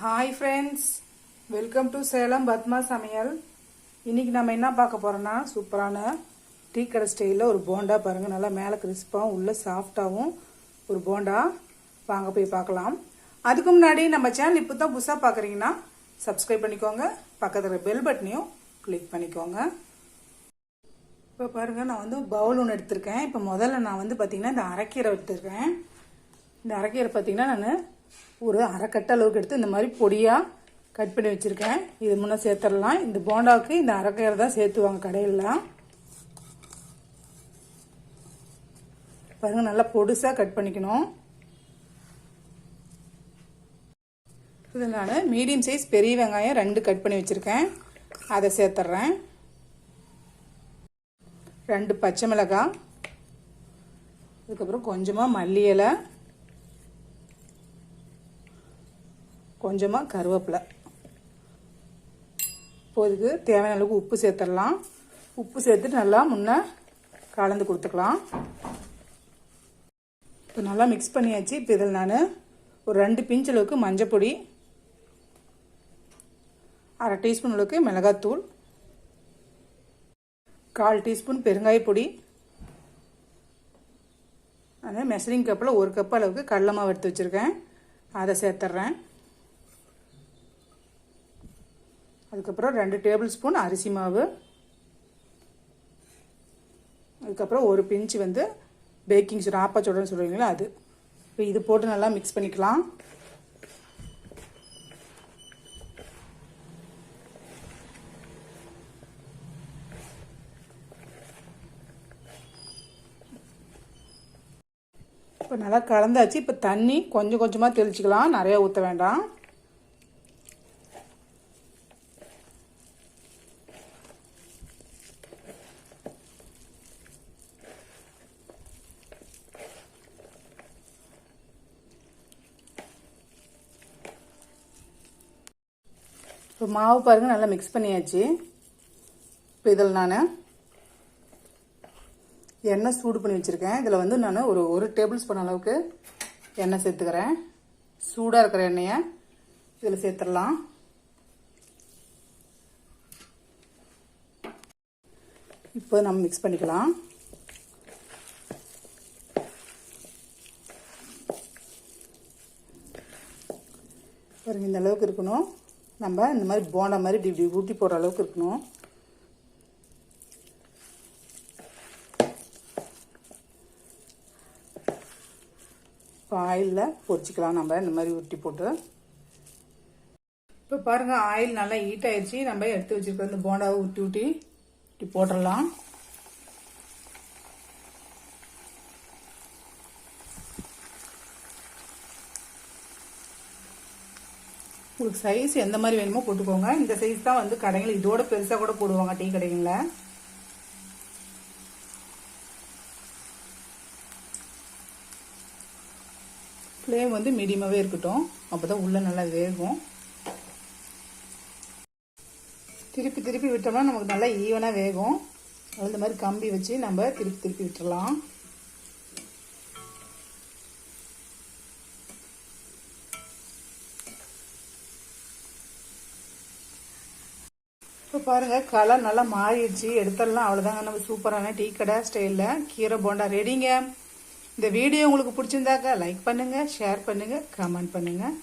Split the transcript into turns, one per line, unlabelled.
Hi friends welcome to Salem Padma சமையல் இன்னைக்கு நம்ம என்ன பார்க்க போகிறோன்னா சூப்பரான டீ கடை ஸ்டைலில் ஒரு போண்டா பாருங்கள் நல்லா மேலே கிறிஸ்பாகவும் உள்ளே சாஃப்டாகவும் ஒரு போண்டா. வாங்க போய் பார்க்கலாம். அதுக்கு முன்னாடி நம்ம சேனல் இப்போ தான் புதுசாக பார்க்குறீங்கன்னா சப்ஸ்கிரைப் பண்ணிக்கோங்க. பக்கத்தில் பெல் பட்டனையும் கிளிக் பண்ணிக்கோங்க. இப்போ பாருங்கள் நான் வந்து பவுல் ஒன்று எடுத்திருக்கேன். இப்போ முதல்ல நான் வந்து பார்த்திங்கன்னா இந்த அரைக்கீரை எடுத்திருக்கேன். இந்த அரைக்கீரை பார்த்தீங்கன்னா நான் ஒரு அரைக்கட்ட அளவுக்கு எடுத்து இந்த மாதிரி பொடியாக கட் பண்ணி வச்சுருக்கேன். இது முன்னே சேர்த்துடலாம். இந்த போண்டாவுக்கு இந்த அரைக்கீரை தான் சேர்த்துவாங்க கடையிலலாம். பாருங்க நல்லா பொடுசாக கட் பண்ணிக்கணும். இது நான் மீடியம் சைஸ் பெரிய வெங்காயம் ரெண்டு கட் பண்ணி வச்சுருக்கேன். அதை சேர்த்துட்றேன் ரெண்டு பச்சை மிளகாய். அதுக்கப்புறம் கொஞ்சமாக மல்லி இலை கொஞ்சமாக கருவேப்பிலை. இப்போதுக்கு தேவையான அளவுக்கு உப்பு சேர்த்துடலாம். உப்பு சேர்த்துட்டு நல்லா முன்னே கலந்து கொடுத்துக்கலாம். இப்போ நல்லா மிக்ஸ் பண்ணியாச்சு. இப்போ இதில் நான் ஒரு ரெண்டு பிஞ்ச் அளவுக்கு மஞ்சப்பொடி அரை டீஸ்பூன் அளவுக்கு மிளகாத்தூள் கால் டீஸ்பூன் பெருங்காய பொடி அதே மெஷரிங் கப்பில் ஒரு கப் அளவுக்கு கடலை மாவு எடுத்து வச்சுருக்கேன். அதை சேர்த்துட்றேன் அதுக்கப்புறம் ரெண்டு டேபிள் ஸ்பூன் அரிசி மாவு. அதுக்கப்புறம் ஒரு பிஞ்சு வந்து பேக்கிங் சோடா ஆப்பாச்சோடன்னு சொல்லுவீங்களா அது. இப்போ இது போட்டு நல்லா மிக்ஸ் பண்ணிக்கலாம். இப்போ நல்லா கலந்தாச்சு. இப்போ தண்ணி கொஞ்சம் கொஞ்சமாக தெளிச்சிக்கலாம். நிறையா ஊற்ற வேண்டாம். இப்போ மாவு பாருங்கள் நல்லா மிக்ஸ் பண்ணியாச்சு. இப்போ இதில் நான் எண்ணெய் சூடு பண்ணி வச்சுருக்கேன். இதில் வந்து நான் ஒரு ஒரு டேபிள் ஸ்பூன் அளவுக்கு எண்ணெய் சேர்த்துக்கிறேன். சூடாக இருக்கிற எண்ணெயை இதில் சேர்த்துடலாம். இப்போ நம்ம மிக்ஸ் பண்ணிக்கலாம். பாருங்கள் இந்த அளவுக்கு இருக்கணும். நம்ம இந்த மாதிரி போண்டா மாதிரி இப்படி இப்படி ஊட்டி போடுற அளவுக்கு இருக்கணும். இப்போ ஆயிலில் பொரிச்சிக்கலாம் நம்ம இந்த மாதிரி உருட்டி போட்டு. இப்போ பாருங்கள் ஆயில் நல்லா ஹீட் ஆயிடுச்சு. நம்ம எடுத்து வச்சுருக்க இந்த போண்டாவை ஊட்டி ஊட்டி இப்படி போட்டுடலாம். உங்களுக்கு சைஸ் எந்த மாதிரி வேணுமோ போட்டுக்கோங்க. இந்த சைஸ் தான் வந்து கடைகள் இதோட பெருசாக கூட போடுவாங்க டீ கடைகளில் ஃப்ளேம் வந்து மீடியமாகவே இருக்கட்டும். அப்போ தான் உள்ளே நல்லா வேகும். திருப்பி திருப்பி விட்டோம்னா நமக்கு நல்லா ஈவனாக வேகும். அந்த மாதிரி கம்பி வச்சு நம்ம திருப்பி திருப்பி விட்டுறலாம். இப்போ பாருங்கள் கலர் நல்லா மாறிடுச்சு. எடுத்துடலாம் அவ்வளோதாங்க நம்ம சூப்பரான டீ கடை ஸ்டைலில் கீரை போண்டா ரெடிங்க இந்த வீடியோ உங்களுக்கு பிடிச்சிருந்தாக்கா லைக் பண்ணுங்கள் ஷேர் பண்ணுங்கள் கமெண்ட் பண்ணுங்கள்